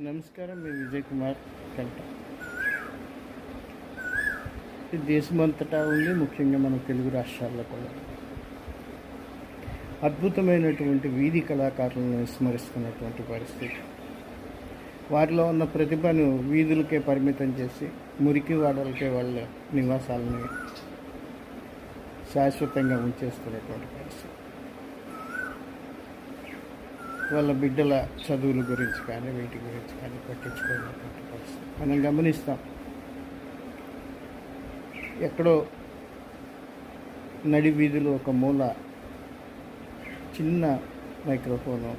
నమస్కారం మీ విజయ్ కుమార్ కంట. ఇది దేశమంతటా ఉంది ముఖ్యంగా మన తెలుగు రాష్ట్రాల్లో కూడా. అద్భుతమైనటువంటి వీధి కళాకారులను విస్మరిస్తున్నటువంటి పరిస్థితి. వారిలో ఉన్న ప్రతిభను వీధులకే పరిమితం చేసి మురికి వాడలకే వాళ్ళ నివాసాలని శాశ్వతంగా ఉంచేస్తున్నటువంటి పరిస్థితి. వాళ్ళ బిడ్డల చదువుల గురించి కానీ వీటి గురించి కానీ పట్టించుకోలేటువంటి పరిస్థితి. మనం గమనిస్తాం. ఎక్కడో నడి వీధిలో ఒక మూల చిన్న మైక్రోఫోను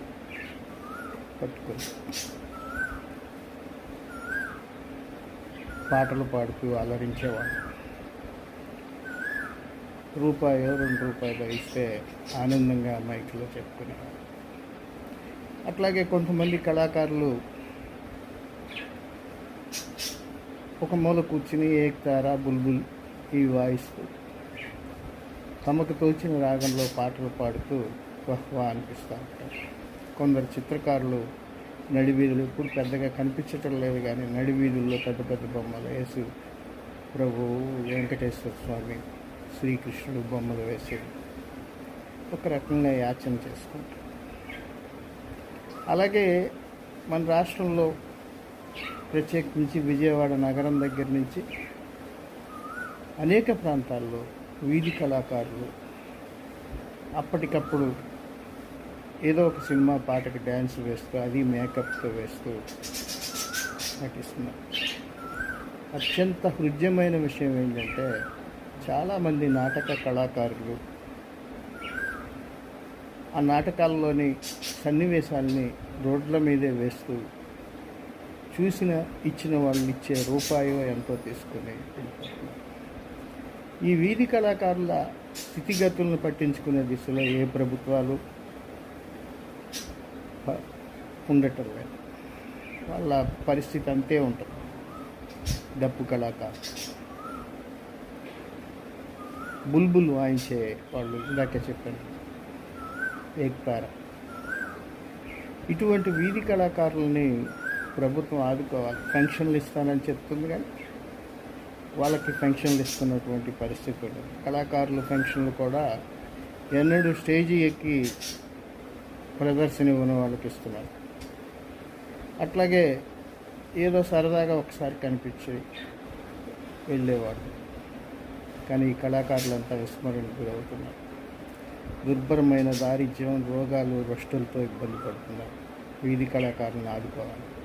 పట్టుకొని పాటలు పాడుతూ అలరించేవాడు రూపాయో రెండు రూపాయలు ఇస్తే ఆనందంగా మైక్లో చెప్పుకునేవాళ్ళు. అట్లాగే కొంతమంది కళాకారులు ఒక మూల కూర్చుని ఏక్తారా బుల్బుల్ ఈ వాయిస్తూ తమకు తోచిన రాగంలో పాటలు పాడుతూ వహ్వా అనిపిస్తూ ఉంటారు. కొందరు చిత్రకారులు నడివీధులు ఇప్పుడు పెద్దగా కనిపించటం లేదు కానీ నడివీధుల్లో పెద్ద పెద్ద బొమ్మలు వేసి ప్రభు వెంకటేశ్వర స్వామి శ్రీకృష్ణుడు బొమ్మలు వేసి ఒక రకంగా యాచన చేసుకుంటారు. అలాగే మన రాష్ట్రంలో ప్రత్యేకించి విజయవాడ నగరం దగ్గర నుంచి అనేక ప్రాంతాల్లో వీధి కళాకారులు అప్పటికప్పుడు ఏదో ఒక సినిమా పాటకి డ్యాన్స్ వేస్తూ అది మేకప్తో వేస్తూ నటిస్తున్నారు. అత్యంత హృద్యమైన విషయం ఏంటంటే చాలామంది నాటక కళాకారులు ఆ నాటకాల్లోని సన్నివేశాలని రోడ్ల మీదే వేస్తూ చూసిన ఇచ్చిన వాళ్ళు ఇచ్చే రూపాయో ఎంతో తీసుకుని ఈ వీధి కళాకారుల స్థితిగతులను పట్టించుకునే దిశలో ఏ ప్రభుత్వాలు ఉండటం లేదు. వాళ్ళ పరిస్థితి అంతే ఉంటుంది. డప్పు కళాకారు. బుల్బుల్ వాయించే వాళ్ళు ఇందాక చెప్పాను. ఏక్పార. ఇటువంటి వీధి కళాకారులని ప్రభుత్వం ఆదుకోవాలి పెన్షన్లు ఇస్తానని చెప్తుంది కానీ వాళ్ళకి పెన్షన్లు ఇస్తున్నటువంటి పరిస్థితి ఉండదు. కళాకారుల పెన్షన్లు కూడా ఎన్నడూ స్టేజీ ఎక్కి ప్రదర్శన ఇవ్వని వాళ్ళకి ఇస్తున్నారు. అట్లాగే ఏదో సరదాగా ఒకసారి కనిపించి వెళ్ళేవాడు కానీ ఈ కళాకారులంతా విస్మరణకు గురవుతున్నారు. దుర్భరమైన దారిద్ర్యం రోగాలు రష్టులతో ఇబ్బంది పడుతున్నారు. వీధి కళాకారులను ఆదుకోవాలి.